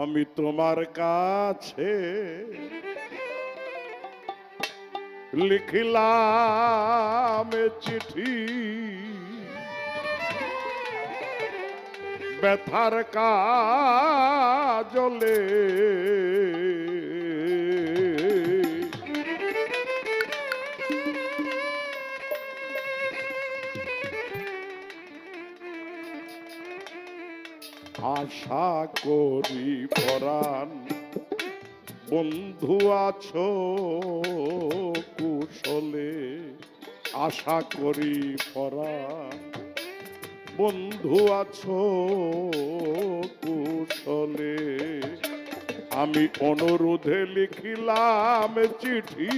আমি তোমার কাছে লিখিলাম চিঠি। ব্যথার কাজলে আশা করি পরাণ। বন্ধু আছো কুশলে, আশা করি পরাণ। বন্ধু আছো কুশলে, আমি অনুরোধে লিখিলাম চিঠি,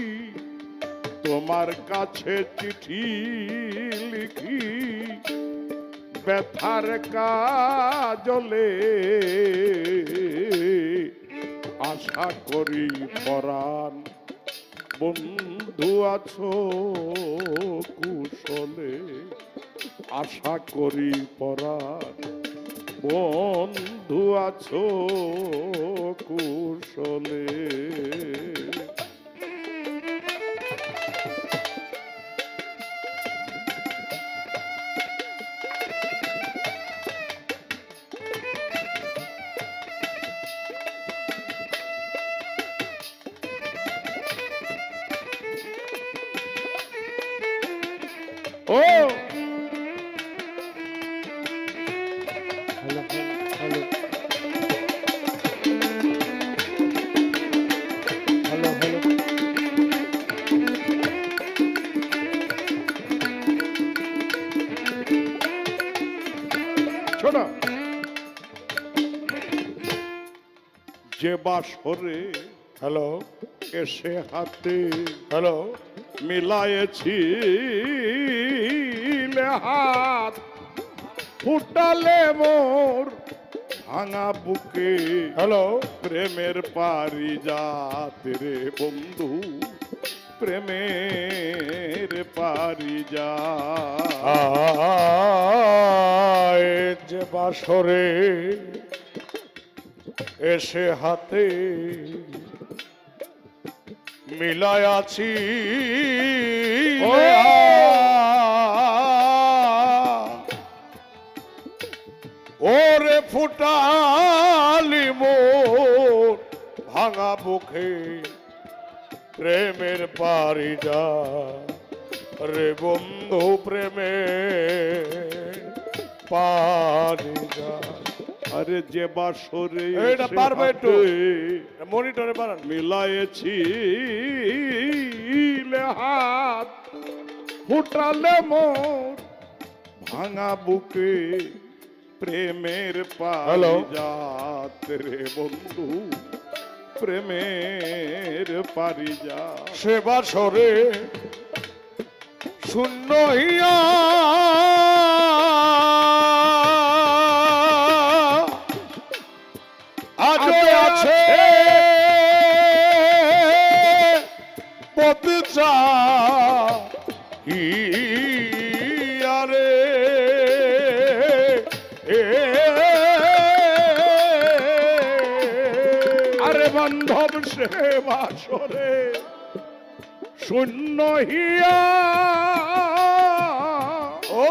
তোমার কাছে চিঠি লিখি। ব্যথার কাজলে আশা করি পরাণ। বন্ধু আছো কুশলে আশা করি পরাণ। বন্ধু আছো কুশলে। শোনো। যে বাসরে হ্যালো। এসে হাতে হ্যালো। মিলায়েছি হাত ফুটালে মোর ভাঙা বুকে। হ্যালো। প্রেমের পারি যাত রে বন্ধু। প্রেমের পারি যা যে বাসরে এসে হাতে মিলায় আছি। ওরে ফুটালি মোর ভাঙা বুকে। প্রেমের পারি যা রে বন্ধু প্রেমে পারি যা আরে যে বাসরে এসে পারবে একটু? মনিটরে বাড়ান মিলায়েছি হাত ফুটালে মোর ভাঙা বুকে প্রেমের হ্যালো। পারিজাত রে বন্ধু প্রেমের পারিজাত। সে বাসরে শূন্য হিয়া আজ আছে। আরে বান্ধব সে বাসরে শূন্য হিয়া। ও,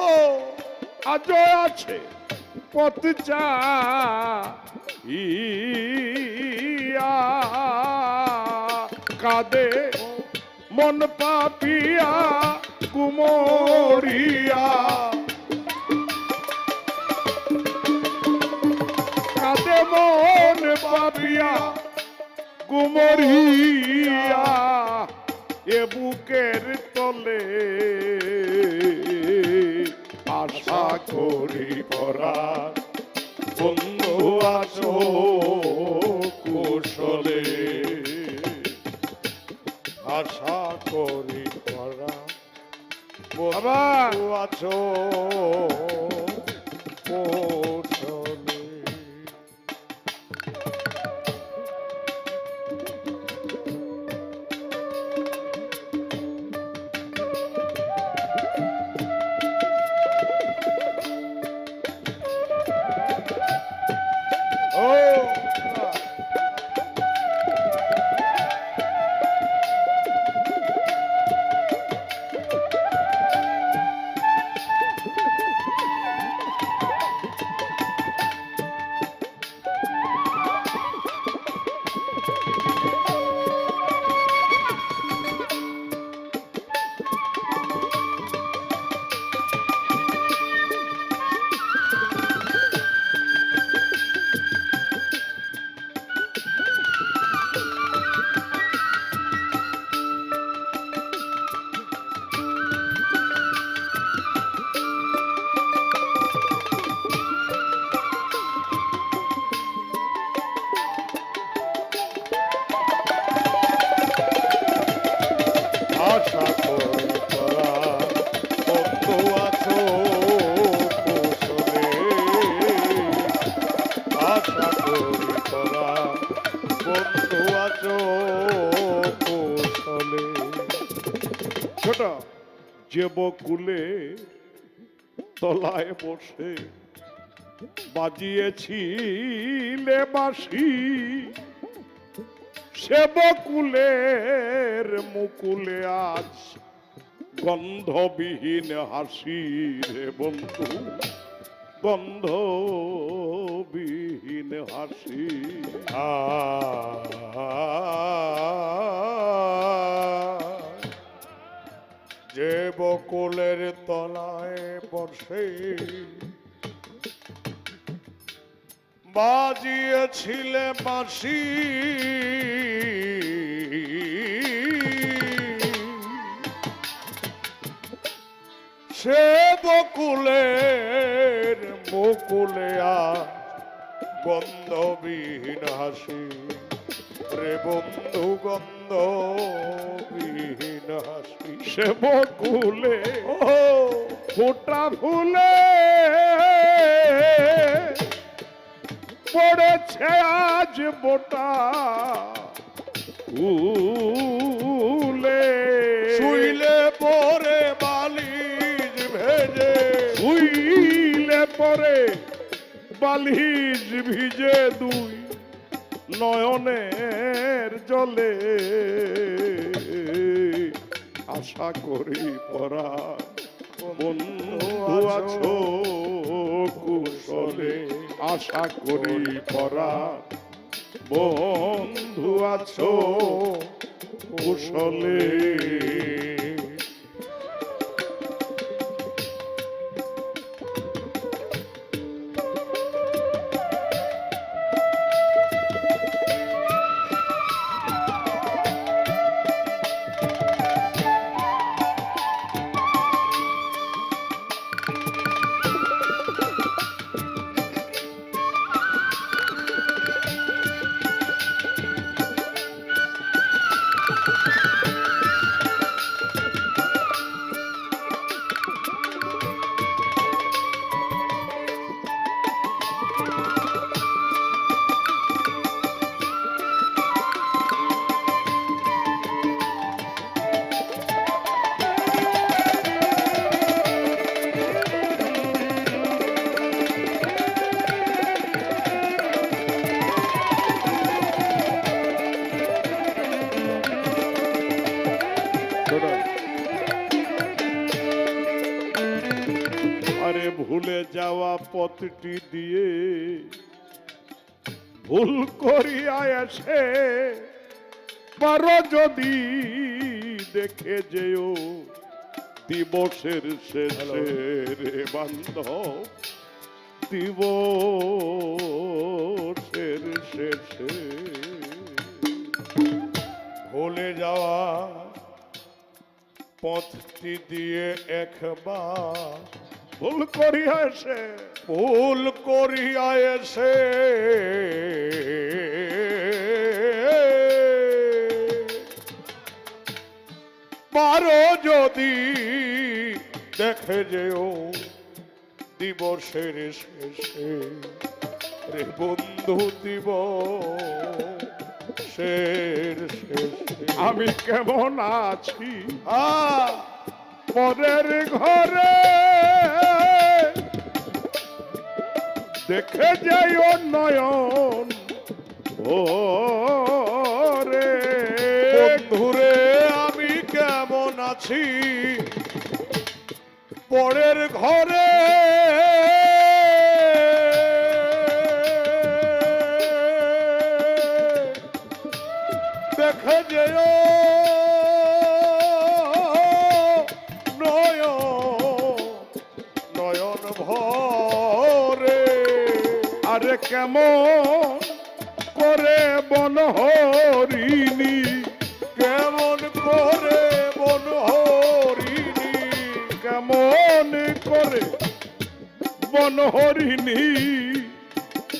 আজ আছে পথ চা ইয়া কাদে মন পাপিয়া কুমরিয়া কুমরিয়া এ বুকের তলে আশা করি পরা বন্ধু আছো কুশলে আশা করি করা বাবা। বন্ধু আছো করা বন্ধু আছো কৌশলে ছোট, যে বকুলে তলায় বসে বাজিয়েছিলে বাসি সে বকুলের মুকুলে আজ গন্ধবিহীন হাসি রে বন্ধু। গন্ধবিহীন হাসি। যে বকুলের তলায় বসে বাজিয়েছিলে বাঁশি। সে বকুলের গন্ধবিহীন হাসি রে বন্ধু গন্ধবিহীন হাসি। সে বকুলে ও। ফোটা ফুলে পড়েছে আজ বোটা ফুলে। শুইলে পরে বালিশ ভেজে শুইলে পরে বালিশ ভিজে দুই নয়নের জলে। আশা করি পরা বন্ধু আছো কুশলে। আশা করি পরা বন্ধু আছো কুশলে। যাওয়া পথটি দিয়ে ভুল করিয়া এসে পারো যদি দেখে যেও দিবসের শেষে রে বান্ধব দিবসের শেষে। ভুলে যাওয়া পথটি দিয়ে একবার ভুল করিয়া এসে। ভুল করিয়া এসে। পারো যদি দেখে যেও দিবসের শেষে। রে বন্ধু দিব শের আমি কেমন আছি? আ পরের ঘরে দেখে যাই নয়ন ও রে। বন্ধুরে আমি কেমন আছি? পরের ঘরে। দেখে যেও। কেমন করে বন হরিণী কেমন করে মন হরিণী কেমন করে বন হরিণী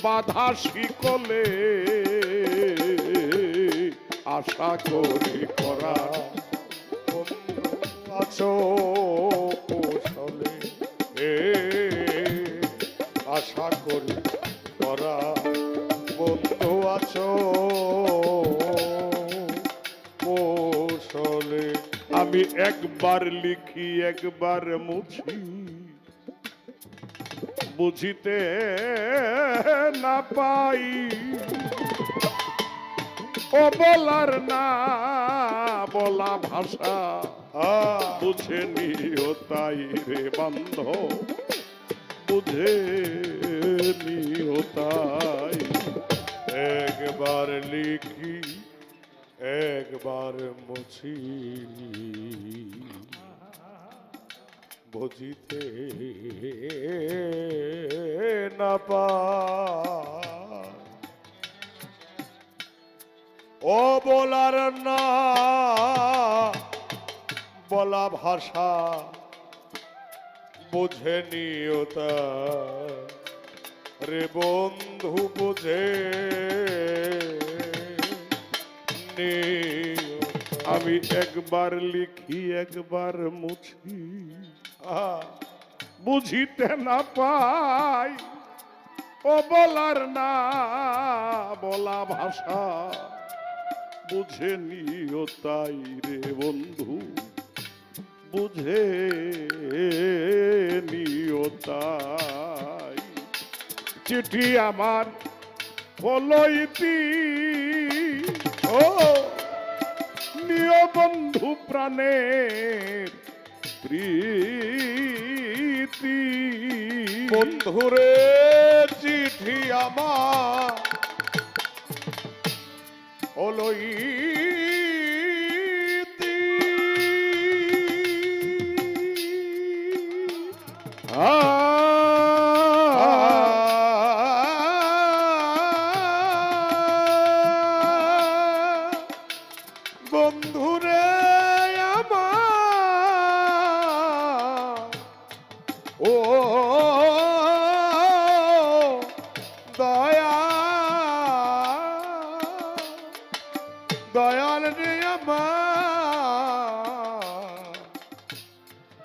বাধা শিকলে আশা করি করা আছো। আমি একবার লিখি, একবার মুছি। বুঝিতে না পাই। ও বলার না, বলা ভাষা। বুঝে নিও তাই রে বন্ধ। বুঝে নিও তাই। একবার লিখি একবার মুছি বুঝিতে না পাই ও বলার না, বলা ভাষা বুঝে নিও তা। রে বন্ধু, বুঝে তা। আমি একবার লিখি, একবার মুছি। বুঝিতে না পাই, ও বলার না বলা ভাষা। বুঝে নিও তাই রে বন্ধু, বুঝে নিও তাই। চিঠি আমার হলো ইতি নিয় বন্ধু প্রাণের প্রীতি বন্ধুরে চিঠি আমার হলো ইতি।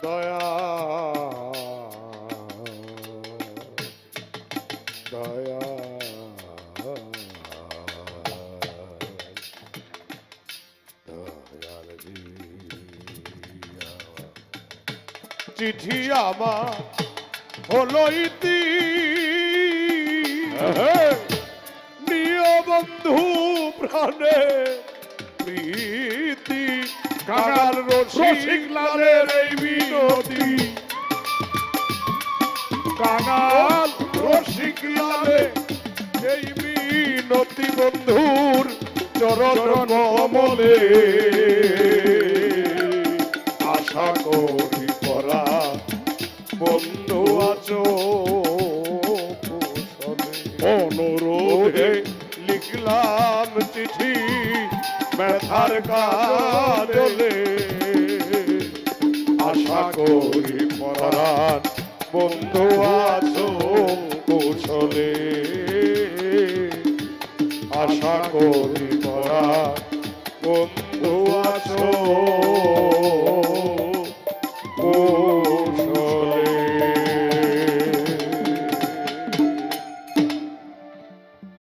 দয়া দয়া চিঠি আমার হলো ইতি নিয় বন্ধু প্রাণে প্রীতি কাঙাল রসিক লালের এই বিনতি। কাঙাল রসিক লালে এই বিনতি বন্ধুর চরণ কমলে। আশা করি পরা বন্ধু আছো। ব্যথার কাজলে আশা করি পরাণ বন্ধু আছো কুশলে। আশা করি